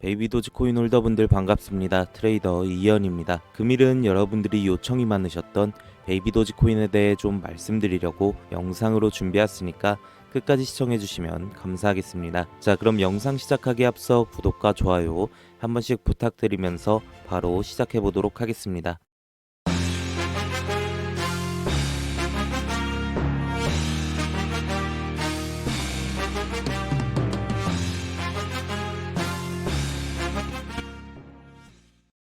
베이비도지 코인 홀더분들 반갑습니다. 트레이더 이현입니다. 금일은 여러분들이 요청이 많으셨던 베이비도지 코인에 대해 좀 말씀드리려고 영상으로 준비했으니까 끝까지 시청해주시면 감사하겠습니다. 자, 그럼 영상 시작하기 앞서 구독과 좋아요 한 번씩 부탁드리면서 바로 시작해 보도록 하겠습니다.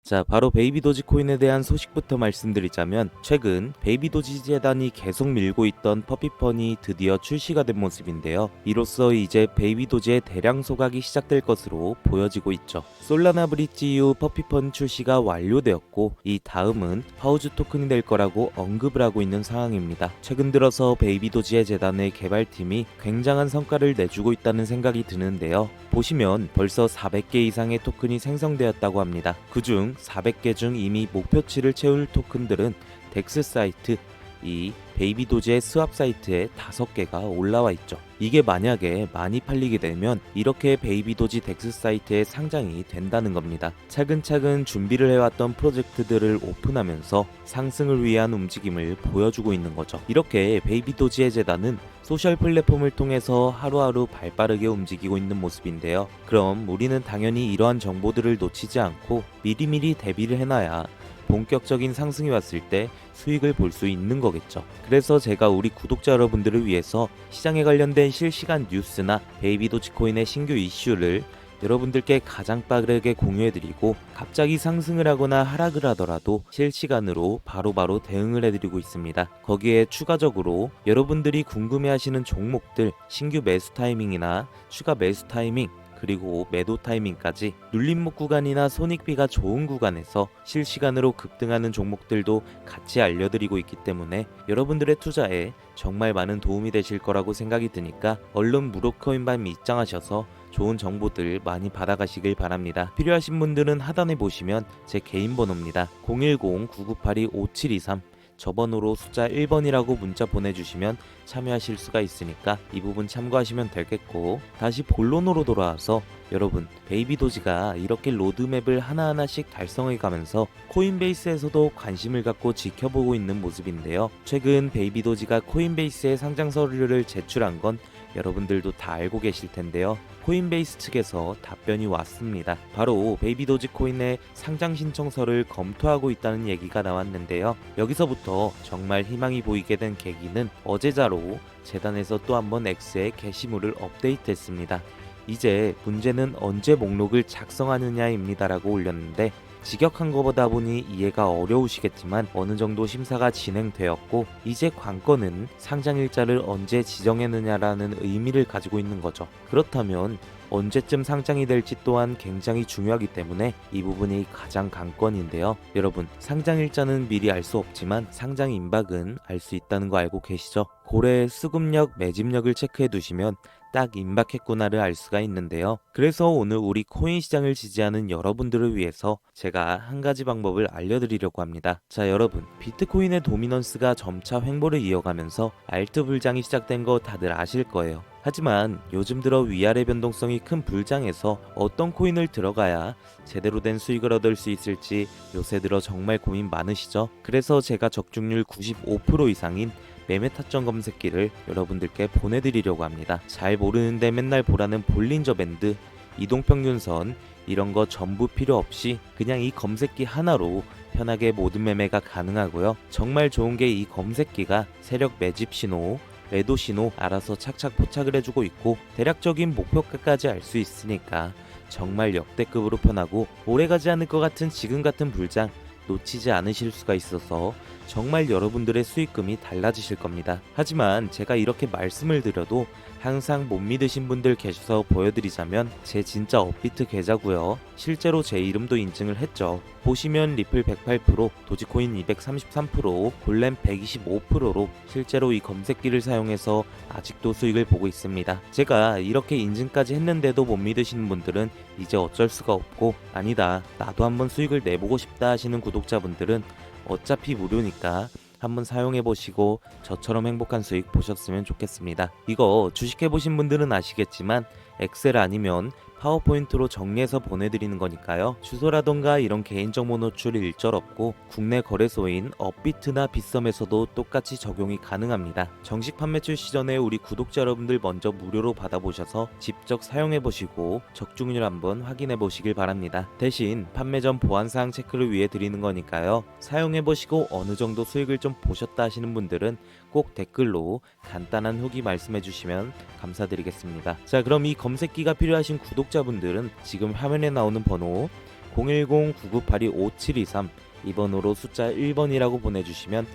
자, 바로 베이비 도지 코인에 대한 소식부터 말씀드리자면 최근 베이비 도지 재단이 계속 밀고 있던 퍼피펀이 드디어 출시가 된 모습인데요. 이로써 이제 베이비 도지의 대량 소각이 시작될 것으로 보여지고 있죠. 솔라나 브릿지 이후 퍼피펀 출시가 완료되었고 이 다음은 파우즈 토큰이 될 거라고 언급을 하고 있는 상황입니다. 최근 들어서 베이비 도지의 재단의 개발팀이 굉장한 성과를 내주고 있다는 생각이 드는데요. 보시면 벌써 400개 이상의 토큰이 생성되었다고 합니다. 그중 400개 중 이미 목표치를 채울 토큰들은 덱스 사이트, 이 베이비도지의 스왑 사이트에 5개가 올라와 있죠. 이게 만약에 많이 팔리게 되면 이렇게 베이비도지 덱스 사이트에 상장이 된다는 겁니다. 차근차근 준비를 해왔던 프로젝트들을 오픈하면서 상승을 위한 움직임을 보여주고 있는 거죠. 이렇게 베이비도지의 재단은 소셜 플랫폼을 통해서 하루하루 발 빠르게 움직이고 있는 모습인데요. 그럼 우리는 당연히 이러한 정보들을 놓치지 않고 미리미리 대비를 해놔야 본격적인 상승이 왔을 때 수익을 볼 수 있는 거겠죠. 그래서 제가 우리 구독자 여러분들을 위해서 시장에 관련된 실시간 뉴스나 베이비도지코인의 신규 이슈를 여러분들께 가장 빠르게 공유해드리고 갑자기 상승을 하거나 하락을 하더라도 실시간으로 바로 바로 대응을 해드리고 있습니다. 거기에 추가적으로 여러분들이 궁금해하시는 종목들 신규 매수 타이밍이나 추가 매수 타이밍 그리고 매도 타이밍까지 눌림목 구간이나 손익비가 좋은 구간에서 실시간으로 급등하는 종목들도 같이 알려드리고 있기 때문에 여러분들의 투자에 정말 많은 도움이 되실 거라고 생각이 드니까 얼른 무료코인반 입장하셔서 좋은 정보들 많이 받아가시길 바랍니다. 필요하신 분들은 하단에 보시면 제 개인 번호입니다. 010-9982-5723 저 번호로 숫자 1번이라고 문자 보내주시면 참여하실 수가 있으니까 이 부분 참고하시면 되겠고 다시 본론으로 돌아와서 여러분 베이비도지가 이렇게 로드맵을 하나하나씩 달성해 가면서 코인베이스에서도 관심을 갖고 지켜보고 있는 모습인데요. 최근 베이비도지가 코인베이스에 상장 서류를 제출한 건 여러분들도 다 알고 계실 텐데요. 코인베이스 측에서 답변이 왔습니다. 바로 베이비 도지 코인의 상장 신청서를 검토하고 있다는 얘기가 나왔는데요. 여기서부터 정말 희망이 보이게 된 계기는 어제자로 재단에서 또 한 번 X의 게시물을 업데이트했습니다. 이제 문제는 언제 목록을 작성하느냐입니다라고 올렸는데 직역한 것보다 보니 이해가 어려우시겠지만 어느 정도 심사가 진행되었고 이제 관건은 상장 일자를 언제 지정했느냐라는 의미를 가지고 있는 거죠. 그렇다면 언제쯤 상장이 될지 또한 굉장히 중요하기 때문에 이 부분이 가장 관건인데요. 여러분, 상장 일자는 미리 알 수 없지만 상장 임박은 알 수 있다는 거 알고 계시죠? 고래 수급력, 매집력을 체크해 두시면 딱 임박했구나를 알 수가 있는데요. 그래서 오늘 우리 코인 시장을 지지하는 여러분들을 위해서 제가 한 가지 방법을 알려드리려고 합니다. 자, 여러분, 비트코인의 도미넌스가 점차 횡보를 이어가면서 알트 불장이 시작된 거 다들 아실 거예요. 하지만 요즘 들어 위아래 변동성이 큰 불장에서 어떤 코인을 들어가야 제대로 된 수익을 얻을 수 있을지 요새 들어 정말 고민 많으시죠? 그래서 제가 적중률 95% 이상인 매매 타점 검색기를 여러분들께 보내드리려고 합니다. 잘 모르는데 맨날 보라는 볼린저 밴드, 이동평균선 이런 거 전부 필요 없이 그냥 이 검색기 하나로 편하게 모든 매매가 가능하고요. 정말 좋은 게 이 검색기가 세력 매집 신호, 레도 신호 알아서 착착 포착을 해주고 있고 대략적인 목표가까지 알 수 있으니까 정말 역대급으로 편하고 오래가지 않을 것 같은 지금 같은 불장 놓치지 않으실 수가 있어서 정말 여러분들의 수익금이 달라지실 겁니다. 하지만 제가 이렇게 말씀을 드려도 항상 못 믿으신 분들 계셔서 보여드리자면 제 진짜 업비트 계좌고요. 실제로 제 이름도 인증을 했죠. 보시면 리플 108%, 도지코인 233%, 골렘 125%로 실제로 이 검색기를 사용해서 아직도 수익을 보고 있습니다. 제가 이렇게 인증까지 했는데도 못 믿으시는 분들은 이제 어쩔 수가 없고 아니다 나도 한번 수익을 내보고 싶다 하시는 구독 자분들은 어차피 무료니까 한번 사용해 보시고 저처럼 행복한 수익 보셨으면 좋겠습니다. 이거 주식해 보신 분들은 아시겠지만 엑셀 아니면 파워포인트로 정리해서 보내드리는 거니까요. 주소라던가 이런 개인정보 노출 일절 없고 국내 거래소인 업비트나 빗썸에서도 똑같이 적용이 가능합니다. 정식 판매 출시 전에 우리 구독자 여러분들 먼저 무료로 받아보셔서 직접 사용해보시고 적중률 한번 확인해보시길 바랍니다. 대신 판매 전 보안사항 체크를 위해 드리는 거니까요. 사용해보시고 어느 정도 수익을 좀 보셨다 하시는 분들은 꼭 댓글로 간단한 후기 말씀해주시면 감사드리겠습니다. 자, 그럼 이 검색기가 필요하신 구독자분들은 지금 화면에 나오는 번호 010-9982-5723 이 번호로 숫자 1번이라고 보내주시면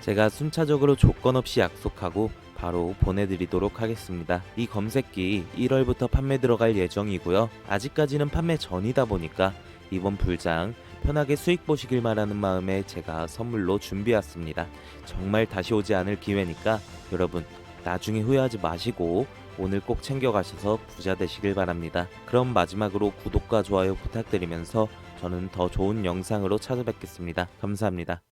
제가 순차적으로 조건 없이 약속하고 바로 보내드리도록 하겠습니다. 이 검색기 1월부터 판매 들어갈 예정이고요. 아직까지는 판매 전이다 보니까 이번 불장 편하게 수익 보시길 바라는 마음에 제가 선물로 준비했습니다. 정말 다시 오지 않을 기회니까 여러분 나중에 후회하지 마시고 오늘 꼭 챙겨가셔서 부자 되시길 바랍니다. 그럼 마지막으로 구독과 좋아요 부탁드리면서 저는 더 좋은 영상으로 찾아뵙겠습니다. 감사합니다.